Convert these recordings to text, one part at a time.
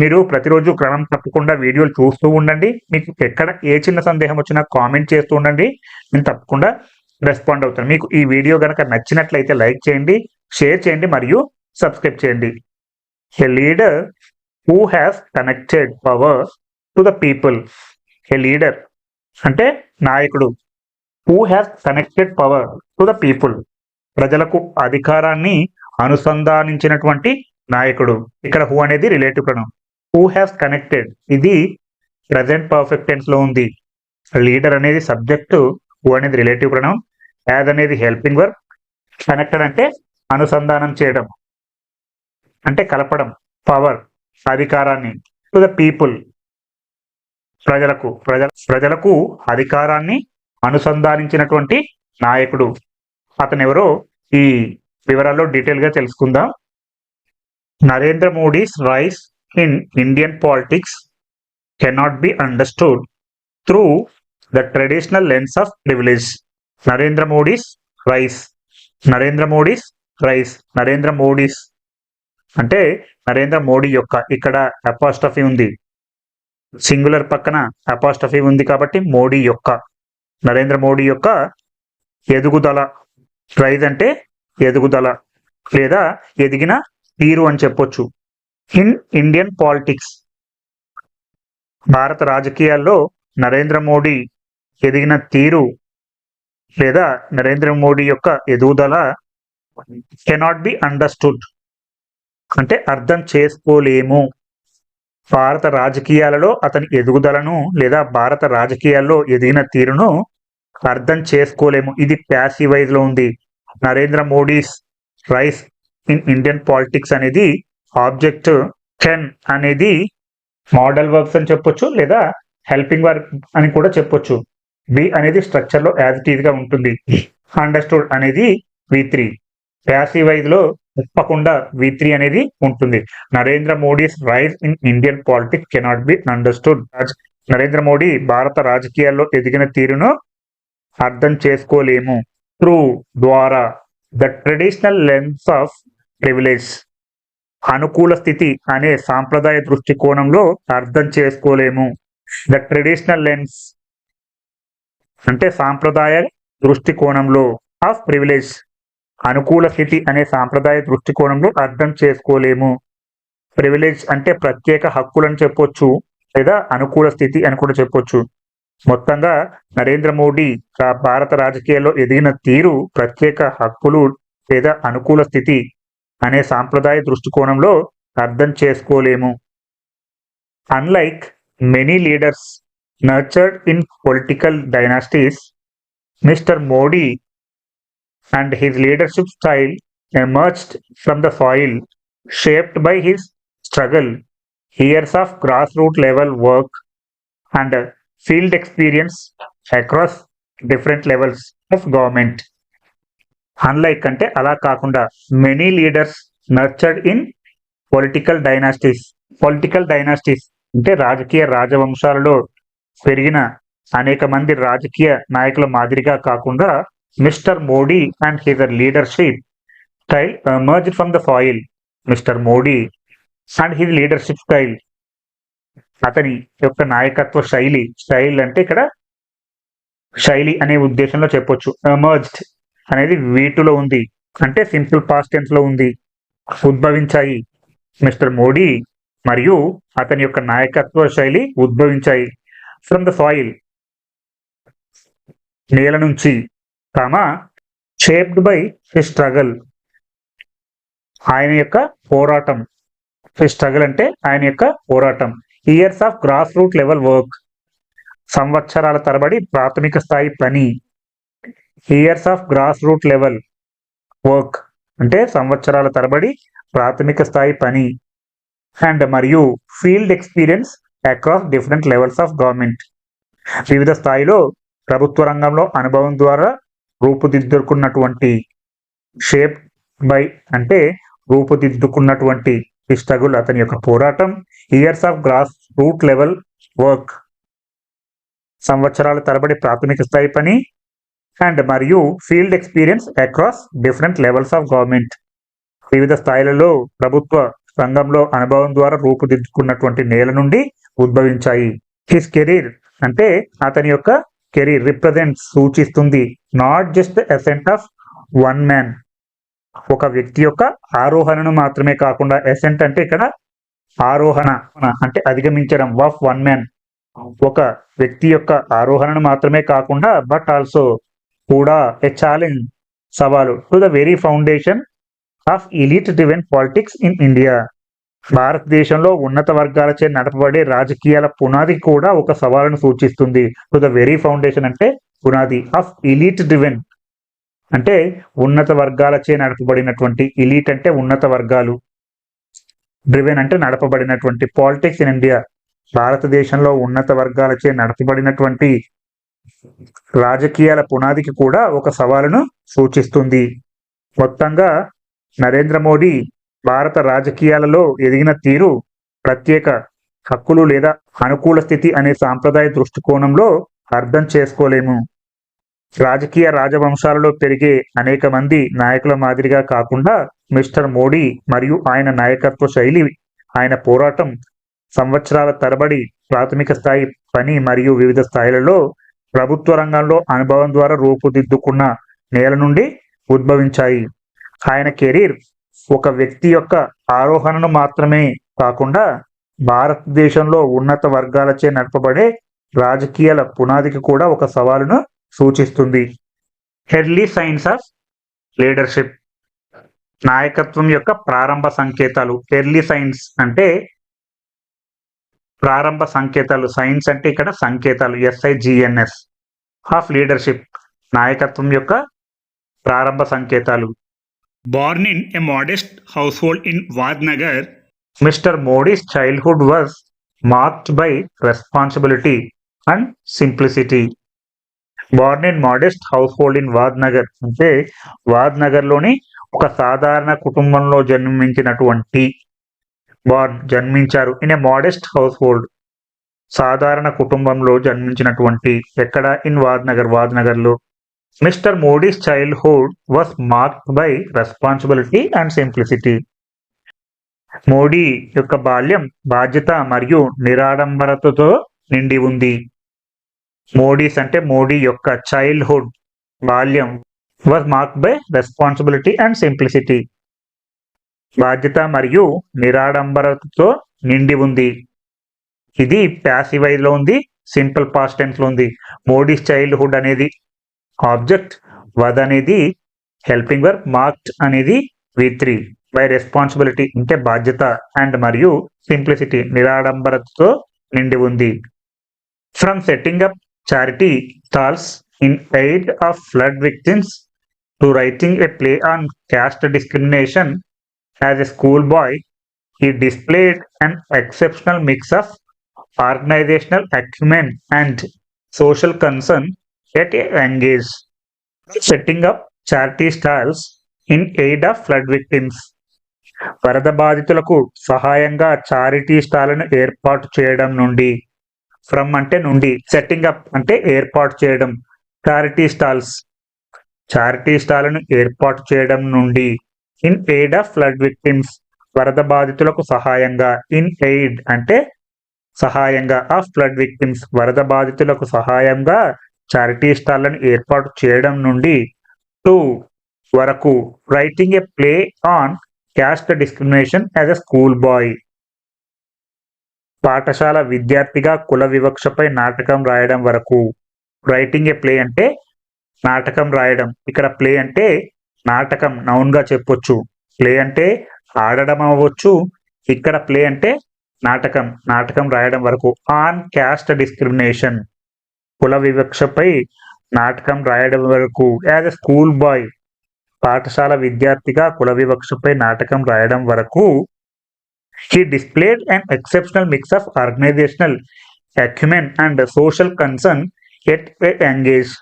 మీరు ప్రతిరోజు క్రమం తప్పకుండా వీడియోలు చూస్తూ ఉండండి. మీకు ఎక్కడ ఏ చిన్న సందేహం వచ్చినా కామెంట్ చేస్తూ ఉండండి. నేను తప్పకుండా రెస్పాండ్ అవుతాను. మీకు ఈ వీడియో కనుక నచ్చినట్లయితే లైక్ చేయండి షేర్ చేయండి మరియు సబ్స్క్రైబ్ చేయండి. A leader who has connected power to the people a leader అంటే నాయకుడు who has connected power to the people ప్రజలకు అధికారాన్ని అనుసంధానించినటువంటి నాయకుడు. ఇక్కడ హూ అనేది relative pronoun who has connected ఇది ప్రజెంట్ పర్ఫెక్ట్ టెన్స్లో ఉంది. లీడర్ అనేది సబ్జెక్టు హూ అనేది రిలేటివ్ ప్రణం యాజ్ అనేది హెల్పింగ్ వర్క్ కనెక్టెడ్ అంటే అనుసంధానం చేయడం అంటే కలపడం పవర్ అధికారాన్ని టు ద పీపుల్ ప్రజలకు ప్రజల ప్రజలకు అధికారాన్ని అనుసంధానించినటువంటి నాయకుడు. అతను ఎవరో ఈ వివరాల్లో డీటెయిల్గా తెలుసుకుందాం. Narendra Modi's rise in Indian politics cannot be understood through the traditional lens of privilege Narendra Modi's rise Narendra Modi's rise Narendra Modi's అంటే నరేంద్ర మోడీ యొక్క ఇక్కడ అపాస్టఫీ ఉంది. సింగులర్ పక్కన అపాస్టఫీ ఉంది కాబట్టి మోడీ యొక్క నరేంద్ర మోడీ యొక్క ఎదుగుదల రైజ్ అంటే ఎదుగుదల లేదా ఎదిగిన తీరు అని చెప్పొచ్చు. In Indian politics. భారత రాజకీయాల్లో నరేంద్ర మోడీ ఎదిగిన తీరు లేదా నరేంద్ర మోడీ యొక్క ఎదుగుదల కెనాట్ బి అండర్స్టూడ్ అంటే అర్థం చేసుకోలేము. భారత రాజకీయాలలో అతని ఎదుగుదలను లేదా భారత రాజకీయాల్లో ఎదిగిన తీరును అర్థం చేసుకోలేము. ఇది ప్యాసివైజ్లో ఉంది. Narendra Modi's rise in Indian politics అనేది ఆబ్జెక్ట్ కెన్ అనేది మోడల్ వర్క్స్ అని చెప్పొచ్చు లేదా హెల్పింగ్ వర్క్ అని కూడా చెప్పొచ్చు. బి అనేది స్ట్రక్చర్లో యాజ్ ఇట్ ఉంటుంది. అండర్స్టూడ్ అనేది వి త్రీ. ప్యాసివ్ వైజ్లో తప్పకుండా వి త్రీ అనేది ఉంటుంది. Narendra Modi's rise in Indian politics cannot be understood. Narendra Modi భారత రాజకీయాల్లో ఎదిగిన తీరును అర్థం చేసుకోలేము. త్రూ ద్వారా the traditional lens of privilege. అనుకూల స్థితి అనే సాంప్రదాయ దృష్టికోణంలో అర్థం చేసుకోలేము. ద ట్రెడిషనల్ లెన్స్ అంటే సాంప్రదాయ దృష్టికోణంలో ఆఫ్ ప్రివిలేజ్ అనుకూల స్థితి అనే సాంప్రదాయ దృష్టికోణంలో అర్థం చేసుకోలేము. ప్రివిలేజ్ అంటే ప్రత్యేక హక్కులని చెప్పొచ్చు లేదా అనుకూల స్థితి అని కూడా చెప్పొచ్చు. మొత్తంగా నరేంద్ర మోడీ భారత రాజకీయాల్లో ఎదిగిన తీరు ప్రత్యేక హక్కులు లేదా అనుకూల స్థితి అనే సాంప్రదాయ దృష్టికోణంలో అర్థం చేసుకోలేము. Unlike many leaders nurtured in political dynasties Mr Modi and his leadership style emerged from the soil shaped by his struggle years of grass root level work and field experience across different levels of government unlike అంటే అలా కాకుండా many leaders nurtured in political dynasties political dynasties అంటే రాజకీయ రాజవంశాలలో పెరిగిన అనేక మంది రాజకీయ నాయకుల మాదిరిగా కాకుండా Mr Modi and his leadership style emerge from the soil Mr Modi and his leadership style అతని యొక్క నాయకత్వ శైలి స్టైల్ అంటే ఇక్కడ శైలి అనే ఉద్దేశంలో చెప్పొచ్చు. ఎమర్జ్డ్ అనేది వీటిలో ఉంది. అంటే సింపుల్ పాస్ట్ టెన్స్లో ఉంది. ఉద్భవించాయి. మిస్టర్ మోడీ మరియు అతని యొక్క నాయకత్వ శైలి ఉద్భవించాయి. From the soil. నేల నుంచి. Comma shaped by his struggle ఆయన యొక్క పోరాటం. హిస్ స్ట్రగల్ అంటే ఆయన యొక్క పోరాటం. Years of grass root level work సంవత్సరాల తరబడి ప్రాథమిక స్థాయి పని. Years of grass root level work అంటే సంవత్సరాల తరబడి ప్రాథమిక స్థాయి పని. అండ్ మరియు field experience across different levels of government వివిధ స్థాయిలో ప్రభుత్వ రంగంలో అనుభవం ద్వారా రూపుదిద్దుకున్నటువంటి షేప్ బై అంటే రూపుదిద్దుకున్నటువంటి స్ట్రగుల్ అతని యొక్క పోరాటం years of grass root level work సంవత్సరాల తరబడి ప్రాథమిక స్థాయి పని అండ్ మరియు field experience across different levels of government వివిధ స్థాయిలలో ప్రభుత్వ రంగంలో అనుభవం ద్వారా రూపుదిద్దుకున్నటువంటి నేల నుండి ఉద్భవించాయి. హిస్ కెరీర్ అంటే అతని యొక్క కెరీర్ రిప్రజెంట్ సూచిస్తుంది. Not just ascent of one man ఒక వ్యక్తి యొక్క ఆరోహణను మాత్రమే కాకుండా ఎసెంట్ అంటే ఇక్కడ ఆరోహణ అంటే అధిగమించడం వఫ్ వన్ మ్యాన్ ఒక వ్యక్తి యొక్క ఆరోహణను మాత్రమే కాకుండా బట్ ఆల్సో కూడా ఎ ఛాలెంజ్ సవాలు to the very foundation of elite driven politics in India భారతదేశంలో ఉన్నత వర్గాలచే నడపబడే రాజకీయాల పునాది కూడా ఒక సవాలును సూచిస్తుంది. టు ద వెరీ ఫౌండేషన్ అంటే పునాది ఆఫ్ ఇలీట్ డివెన్ అంటే ఉన్నత వర్గాలచే నడపబడినటువంటి ఇలీట్ అంటే ఉన్నత వర్గాలు. డ్రివెన్ అంటే నడపబడినటువంటి పాలిటిక్స్ ఇన్ ఇండియా భారతదేశంలో ఉన్నత వర్గాలచే నడపబడినటువంటి రాజకీయాల పునాదికి కూడా ఒక సవాలును సూచిస్తుంది. మొత్తంగా నరేంద్ర మోడీ భారత రాజకీయాలలో ఎదిగిన తీరు ప్రత్యేక హక్కులు లేదా అనుకూల స్థితి అనే సాంప్రదాయ దృష్టికోణంలో అర్థం చేసుకోలేము. రాజకీయ రాజవంశాలలో పెరిగే అనేక మంది నాయకుల మాదిరిగా కాకుండా మిస్టర్ మోడీ మరియు ఆయన నాయకత్వ శైలి ఆయన పోరాటం సంవత్సరాల తరబడి ప్రాథమిక స్థాయి పని మరియు వివిధ స్థాయిలలో ప్రభుత్వ రంగంలో అనుభవం ద్వారా రూపుదిద్దుకున్న నేల నుండి ఉద్భవించాయి. ఆయన కెరీర్ ఒక వ్యక్తి యొక్క ఆరోహణను మాత్రమే కాకుండా భారతదేశంలో ఉన్నత వర్గాలచే నడపబడే రాజకీయాల పునాదికి కూడా ఒక సవాలును సూచిస్తుంది. Early signs of leadership. నాయకత్వం యొక్క ప్రారంభ సంకేతాలు. ఎర్లీ సైన్స్ అంటే ప్రారంభ సంకేతాలు సైన్స్ అంటే ఇక్కడ సంకేతాలు ఎస్ఐజిఎన్ఎస్ ఆఫ్ లీడర్షిప్ నాయకత్వం యొక్క ప్రారంభ సంకేతాలు. Born in a modest household in Vadnagar, Mr Modi's childhood was marked by responsibility and simplicity born in modest household in Vadnagar అంటే వాద్ నగర్లోని ఒక సాధారణ కుటుంబంలో జన్మించినటువంటి బార్న్ జన్మించారు. In a modest household సాధారణ కుటుంబంలో జన్మించినటువంటి ఎక్కడ ఇన్ వాద్ నగర్ వాద్ నగర్లో Mr Modi's childhood was marked by responsibility and simplicity Modi యొక్క బాల్యం బాధ్యత మరియు నిరాడంబరతతో నిండి ఉంది. మోడీస్ అంటే మోడీ యొక్క చైల్డ్హుడ్ బాల్యం was mark by responsibility and simplicity బాధ్యత మరియు నిరాడంబరతతో నిండి ఉంది. ఇది ప్యాసివైజ్లో ఉంది సింపుల్ పాస్ట్లో ఉంది. మోడీస్ చైల్డ్హుడ్ అనేది ఆబ్జెక్ట్ వద్ అనేది హెల్పింగ్ వర్క్ మార్క్డ్ అనేది వి త్రీ బై రెస్పాన్సిబిలిటీ అంటే బాధ్యత అండ్ మరియు సింప్లిసిటీ నిరాడంబరతతో నిండి ఉంది. From setting up charity stalls in aid of flood victims to writing a play on caste discrimination as a school boy he displayed an exceptional mix of organizational acumen and social concern at a young age, setting up charity stalls in aid of flood victims. వరద బాధితులకు సహాయంగా charity స్టాలను ఏర్పాటు చేయడం నుండి from అంటే నుండి setting up అంటే ఏర్పాటు చేయడం చారిటీ స్టాల్స్ చారిటీ స్టాలను ఏర్పాటు చేయడం నుండి in aid of flood victims వరద బాధితులకు సహాయంగా. ఇన్ ఎయిడ్ అంటే సహాయంగా. ఆఫ్ ఫ్లడ్ విక్టిమ్స్ వరద బాధితులకు సహాయంగా చారిటీ స్టాళ్ళను ఏర్పాటు చేయడం నుండి. టూ వరకు writing a play on caste discrimination as a school boy. పాఠశాల విద్యార్థిగా కుల వివక్షపై నాటకం రాయడం వరకు. రైటింగ్ ఏ ప్లే అంటే నాటకం రాయడం. ఇక్కడ ప్లే అంటే నాటకం నౌన్గా చెప్పొచ్చు. ప్లే అంటే ఆడడం అవ్వచ్చు. ఇక్కడ ప్లే అంటే నాటకం నాటకం రాయడం వరకు. On caste discrimination. కుల వివక్షపై నాటకం రాయడం వరకు. యాజ్ ఎ స్కూల్ బాయ్ పాఠశాల విద్యార్థిగా కుల వివక్షపై నాటకం రాయడం వరకు. He displayed and exceptional mix of organisational acumen and social concern at engage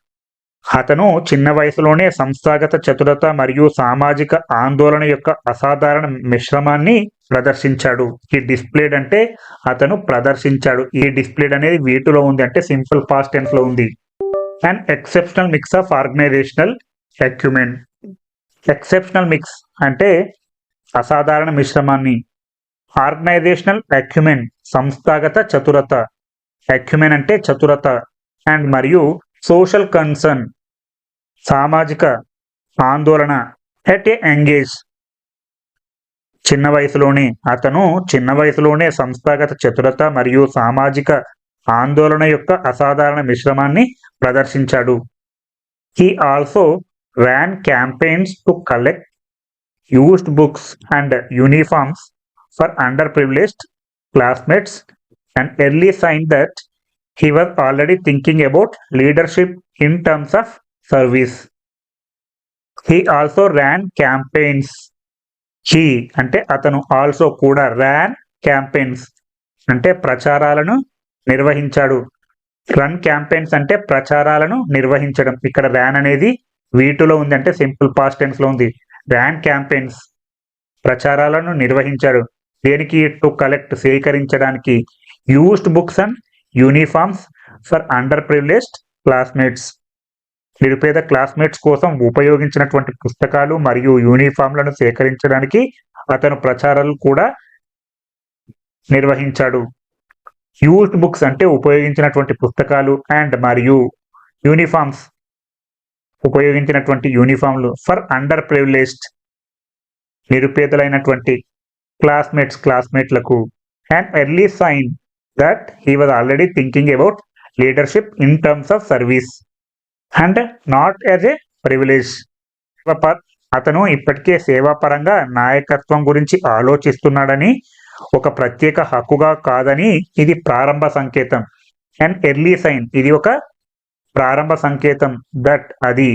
అతను చిన్న వయసులోనే సంస్థాగత చతురత మరియు సామాజిక ఆందోళన యొక్క అసాధారణ మిశ్రమాన్ని ప్రదర్శించాడు. ఈ డిస్ప్లేడ్ అంటే అతను ప్రదర్శించాడు. ఈ డిస్ప్లేడ్ అనేది వీటిలో ఉంది అంటే సింపుల్ పాస్ట్ టెన్స్లో ఉంది. And exceptional mix of organisational acumen exceptional mix అంటే అసాధారణ మిశ్రమాన్ని. ఆర్గనైజేషనల్ ఎక్యుమెంట్ సంస్థాగత చతురత. ఎక్యుమెన్ అంటే చతురత. అండ్ మరియు సోషల్ కన్సర్న్ సామాజిక ఆందోళన ఎట్ ఏ ఎంగేజ్. చిన్న వయసులోనే అతను చిన్న వయసులోనే సంస్థాగత చతురత మరియు సామాజిక ఆందోళన యొక్క అసాధారణ మిశ్రమాన్ని ప్రదర్శించాడు. He also ran campaigns to collect used books and uniforms for underprivileged classmates and early sign that he was already thinking about leadership in terms of service. He also ran campaigns. He అంటే అతను also కూడా Ryan campaigns అంటే ప్రచారాలను నిర్వహించాడు. Run campaigns అంటే ప్రచారాలను నిర్వహించడం. ఇక్కడ Ryan అనేది వీటిలో ఉంది అంటే సింపుల్ పాస్ట్ టెన్స్లో ఉంది. ర్యాన్ క్యాంపెయిన్స్ ప్రచారాలను నిర్వహించాడు. దేనికి? టు కలెక్ట్ సేకరించడానికి. Used books and uniforms for underprivileged classmates నిరుపేద క్లాస్మేట్స్ కోసం ఉపయోగించినటువంటి పుస్తకాలు మరియు యూనిఫామ్లను సేకరించడానికి అతను ప్రచారాలు కూడా నిర్వహించాడు. యూస్డ్ బుక్స్ అంటే ఉపయోగించినటువంటి పుస్తకాలు అండ్ మరియు యూనిఫామ్స్ ఉపయోగించినటువంటి యూనిఫామ్లు ఫర్ అండర్ ప్రివిలేజ్డ్ నిరుపేదలైనటువంటి classmates క్లాస్మేట్లకు and early sign that he was already thinking about leadership in terms of service and not as a privilege అతను ఇప్పటికే సేవాపరంగా నాయకత్వం గురించి ఆలోచిస్తున్నాడని ఒక ప్రత్యేక హక్కుగా కాదని ఇది ప్రారంభ సంకేతం. అండ్ ఎర్లీ సైన్ ఇది ఒక ప్రారంభ సంకేతం దట్ అది.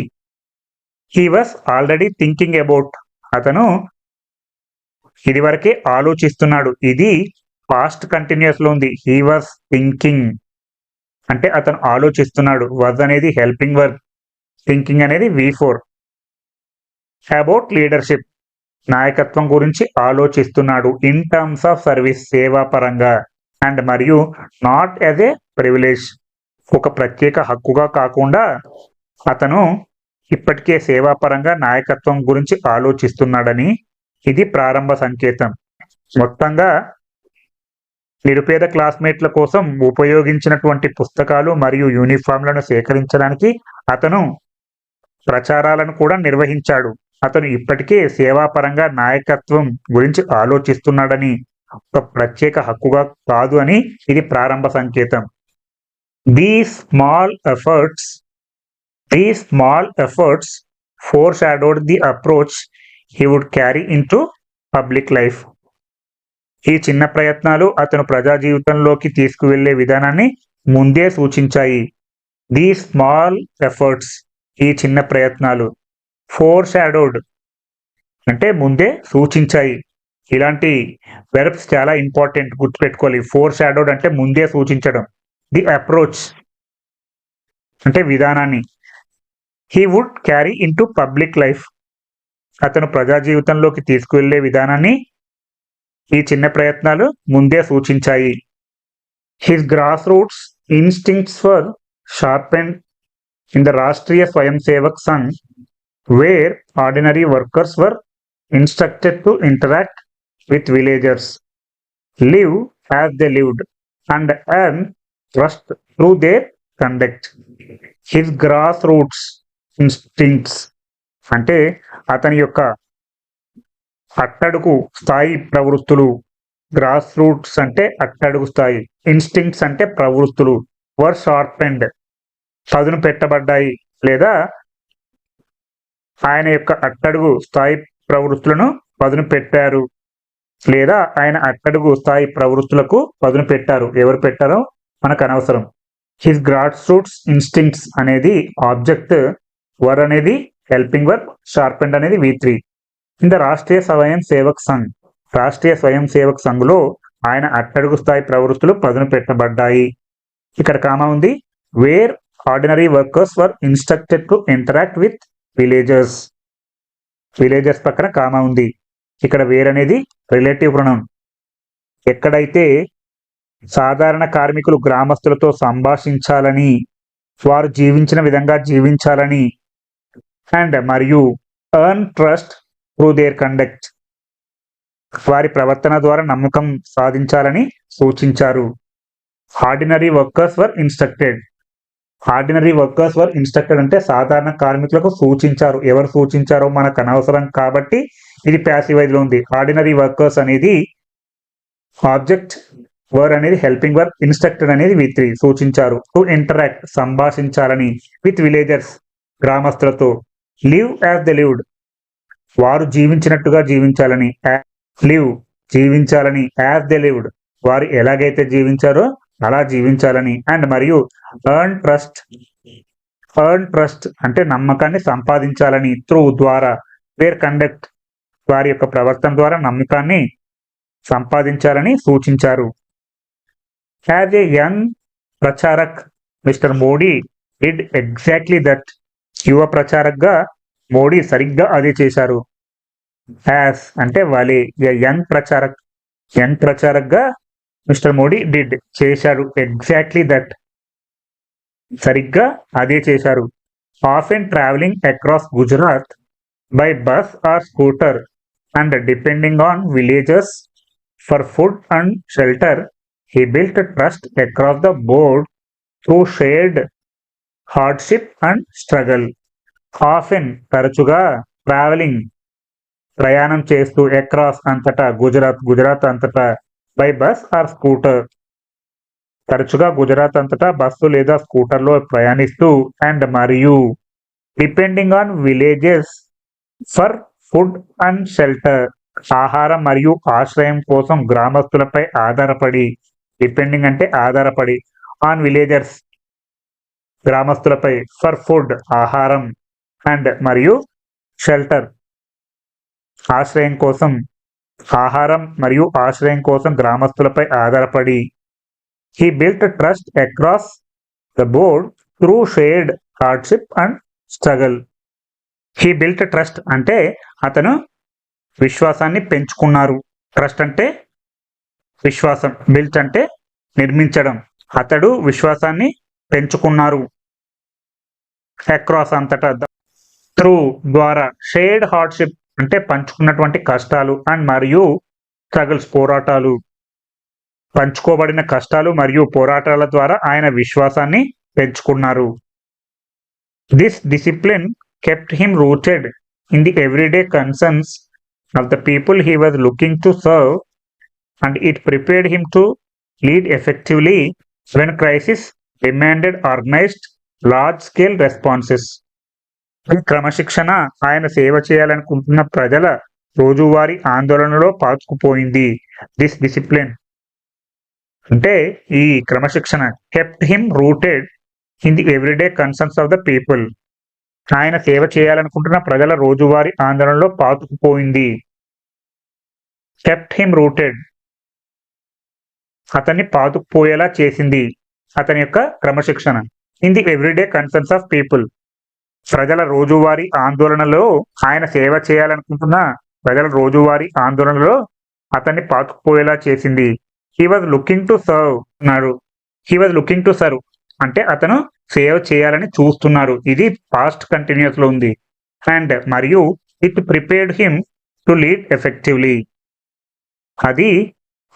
He was already thinking about అతను ఇదివరకే ఆలోచిస్తున్నాడు. ఇది పాస్ట్ కంటిన్యూస్లో ఉంది. హీ వాజ్ థింకింగ్ అంటే అతను ఆలోచిస్తున్నాడు. వాజ్ అనేది హెల్పింగ్ వర్క్ థింకింగ్ అనేది వి ఫోర్ అబౌట్ లీడర్షిప్ నాయకత్వం గురించి ఆలోచిస్తున్నాడు. ఇన్ టర్మ్స్ ఆఫ్ సర్వీస్ సేవా పరంగా. అండ్ మరియు నాట్ యాజ్ ఏ ప్రివిలేజ్ ఒక ప్రత్యేక హక్కుగా కాకుండా అతను ఇప్పటికే సేవాపరంగా నాయకత్వం గురించి ఆలోచిస్తున్నాడని ఇది ప్రారంభ సంకేతం. మొత్తంగా నిరుపేద క్లాస్మేట్ల కోసం ఉపయోగించినటువంటి పుస్తకాలు మరియు యూనిఫామ్లను సేకరించడానికి అతను ప్రచారాలను కూడా నిర్వహించాడు. అతను ఇప్పటికే సేవాపరంగా నాయకత్వం గురించి ఆలోచిస్తున్నాడని ఒక ప్రత్యేక హక్కుగా కాదు అని ఇది ప్రారంభ సంకేతం. The small efforts the small efforts foreshadowed the approach he would carry into public life ఈ చిన్న ప్రయత్నాలు అతను ప్రజా జీవితంలోకి తీసుకువెళ్ళే విధానాన్ని ముందే సూచించాయి. ది స్మాల్ ఎఫర్ట్స్ ఈ చిన్న ప్రయత్నాలు ఫోర్ షాడోడ్ అంటే ముందే సూచించాయి. ఇలాంటి వెర్బ్స్ చాలా ఇంపార్టెంట్ గుర్తుపెట్టుకోవాలి. ఫోర్ షాడోడ్ అంటే ముందే సూచించడం. ది అప్రోచ్ అంటే విధానాన్ని. He would carry in to public life అతను ప్రజా జీవితంలోకి తీసుకువెళ్ళే విధానాన్ని ఈ చిన్న ప్రయత్నాలు ముందే సూచించాయి. His grass roots instincts for sharpen in the Rashtriya Swayamsevak Sangh where ordinary workers were instructed to interact with villagers live as they lived and earn trust through their conduct his grass roots instincts అంటే అతని యొక్క అట్టడుగు స్థాయి ప్రవృత్తులు. Grass roots అంటే అట్టడుగు స్థాయి. Instincts అంటే ప్రవృత్తులు. వర్ షార్పెండ్ పదును పెట్టబడ్డాయి లేదా ఆయన యొక్క అట్టడుగు స్థాయి ప్రవృత్తులను పదును పెట్టారు. లేదా ఆయన అట్టడుగు స్థాయి ప్రవృత్తులకు పదును పెట్టారు. ఎవరు పెట్టారో మనకు అనవసరం. హిస్ గ్రాస్ రూట్స్ ఇన్స్టింక్ట్స్ అనేది ఆబ్జెక్ట్ వర్ అనేది హెల్పింగ్ వర్క్ షార్పెండ్ అనేది వి త్రీ ఇన్ రాష్ట్రీయ స్వయం సేవక్ సంఘ్. రాష్ట్రీయ స్వయం సేవక్ సంఘ్లో ఆయన అట్టడుగు స్థాయి ప్రవృత్తులు పదును పెట్టబడ్డాయి. ఇక్కడ కామా ఉంది. Where ordinary workers were instructed to interact with villagers villagers పక్కన కామా ఉంది. ఇక్కడ వేర్ అనేది రిలేటివ్ రుణం. ఎక్కడైతే సాధారణ కార్మికులు గ్రామస్తులతో సంభాషించాలని వారు జీవించిన విధంగా జీవించాలని అండ్ మరియు earn trust through their conduct వారి ప్రవర్తన ద్వారా నమ్మకం సాధించాలని సూచించారు. Ordinary workers were instructed ordinary workers were instructed అంటే సాధారణ కార్మికులకు సూచించారు. ఎవరు సూచించారో మనకు అనవసరం కాబట్టి ఇది ప్యాసివైజ్లో ఉంది. ఆర్డినరీ వర్కర్స్ అనేది ఆబ్జెక్ట్ వర్ అనేది హెల్పింగ్ వర్క్ ఇన్స్ట్రక్టెడ్ అనేది వి త్రీ సూచించారు. టు ఇంటరాక్ట్ సంభాషించాలని విత్ విలేజర్స్ గ్రామస్తులతో. లివ్ యాజ్ ద లివ్డ్ వారు జీవించినట్టుగా జీవించాలని లివ్ జీవించాలని యాజ్ ది లివ్డ్ వారు ఎలాగైతే జీవించారో అలా జీవించాలని. అండ్ మరియు ఎర్న్ ట్రస్ట్ ఎర్న్ ట్రస్ట్ అంటే నమ్మకాన్ని సంపాదించాలని త్రూ ద్వారా వేర్ కండక్ట్ వారి యొక్క ప్రవర్తన ద్వారా నమ్మకాన్ని సంపాదించాలని సూచించారు. As a young pracharak Mr Modi did exactly that యువ ప్రచారక్గా మోడీ సరిగ్గా అదే చేశారు. హ్యాస్ అంటే వాళ్ళే యంగ్ ప్రచారక్ యంగ్ ప్రచారక్గా మిస్టర్ మోడీ డిడ్ చేశారు. Exactly that. సరిగ్గా అదే చేశారు. Off and travelling across Gujarat by bus or scooter and depending on villages for food and shelter he built trust across the board through shared hardship and struggle. Often తరచుగా travelling ప్రయాణం చేస్తూ across అంతటా గుజరాత్ గుజరాత్ అంతటా by bus or scooter. తరచుగా గుజరాత్ అంతటా bus లేదా స్కూటర్లో ప్రయాణిస్తూ and మరియు depending on villages for food and shelter. ఆహారం మరియు ఆశ్రయం కోసం గ్రామస్తులపై ఆధారపడి డిపెండింగ్ అంటే ఆధారపడి ఆన్ విలేజర్స్ గ్రామస్తులపై ఫర్ ఫుడ్ ఆహారం అండ్ మరియు షెల్టర్. ఆశ్రయం కోసం ఆహారం మరియు ఆశ్రయం కోసం గ్రామస్తులపై ఆధారపడి. He built trust across the board through shared hardship and struggle he built trust అంటే అతను విశ్వాసాన్ని పెంచుకున్నారు. ట్రస్ట్ అంటే విశ్వాసం. బిల్ట్ అంటే నిర్మించడం. అతడు విశ్వాసాన్ని పెంచుకున్నారు. అక్రాస్ అంతటా త్రూ ద్వారా షేడ్ హార్డ్షిప్ అంటే పంచుకున్నటువంటి కష్టాలు అండ్ మరియు స్ట్రగుల్స్ పోరాటాలు పంచుకోబడిన కష్టాలు మరియు పోరాటాల ద్వారా ఆయన విశ్వాసాన్ని పెంచుకున్నారు. This discipline kept him rooted in the everyday concerns of the people he was looking to serve and it prepared him to lead effectively when crisis demanded organised large scale responses క్రమశిక్షణ ఆయన సేవ చేయాలనుకుంటున్న ప్రజల రోజువారీ ఆందోళనలో పాతుకుపోయింది. This discipline అంటే ఈ క్రమశిక్షణ kept him rooted in the everyday concerns of the people ఆయన సేవ చేయాలనుకుంటున్న ప్రజల రోజువారీ ఆందోళనలో పాతుకుపోయింది. కెప్ట్ హిమ్ రూటెడ్ అతన్ని పాతుకుపోయేలా చేసింది. అతని యొక్క క్రమశిక్షణ. In the everyday concerns of people ప్రజల రోజువారీ ఆందోళనలో ఆయన సేవ చేయాలనుకుంటున్న ప్రజల రోజువారీ ఆందోళనలో అతన్ని పాతుకుపోయేలా చేసింది. He was looking to serve అన్నాడు. He was looking to serve అంటే అతను సేవ చేయాలని చూస్తున్నారు ఇది పాస్ట్ కంటిన్యూస్లో ఉంది. అండ్ మరియు it prepared him to lead effectively అది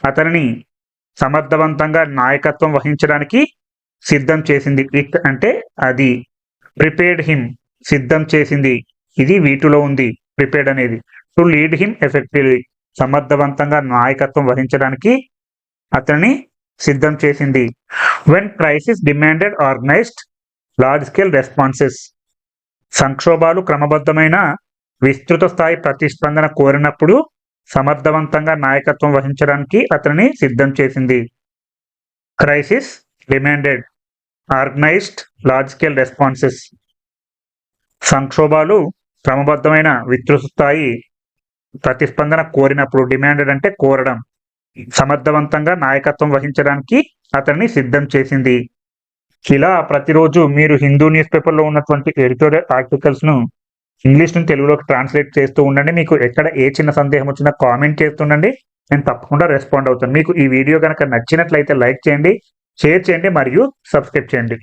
అతనిని సమర్థవంతంగా నాయకత్వం వహించడానికి సిద్ధం చేసింది. ఇట్ అంటే అది. ప్రిపేర్డ్ హిమ్ సిద్ధం చేసింది. ఇది వీటిలో ఉంది. ప్రిపేర్డ్ అనేది. To lead him effectively. సమర్థవంతంగా నాయకత్వం వహించడానికి అతన్ని సిద్ధం చేసింది. When crisis demanded organised large scale responses సంక్షోభాలు క్రమబద్ధమైన విస్తృత స్థాయి ప్రతిస్పందన కోరినప్పుడు సమర్థవంతంగా నాయకత్వం వహించడానికి అతనిని సిద్ధం చేసింది. Crisis demanded organised large scale responses. సంక్షోభాలు క్రమబద్ధమైన విస్తృత స్థాయి ప్రతిస్పందన కోరినప్పుడు డిమాండెడ్ అంటే కోరడం. సమర్థవంతంగా నాయకత్వం వహించడానికి అతన్ని సిద్ధం చేసింది. ఇలా ప్రతిరోజు మీరు హిందూ న్యూస్ పేపర్లో ఉన్నటువంటి ఎడిటోరియల్ ఆర్టికల్స్ను ఇంగ్లీష్ నుంచి తెలుగులోకి ట్రాన్స్లేట్ చేస్తూ ఉండండి. మీకు ఎక్కడ ఏ చిన్న సందేహం వచ్చినా కామెంట్ చేస్తుండండి నేను తప్పకుండా రెస్పాండ్ అవుతాను. మీకు ఈ వీడియో కనుక నచ్చినట్లయితే లైక్ చేయండి. షేర్ చేయండి మరియు సబ్స్క్రైబ్ చేయండి.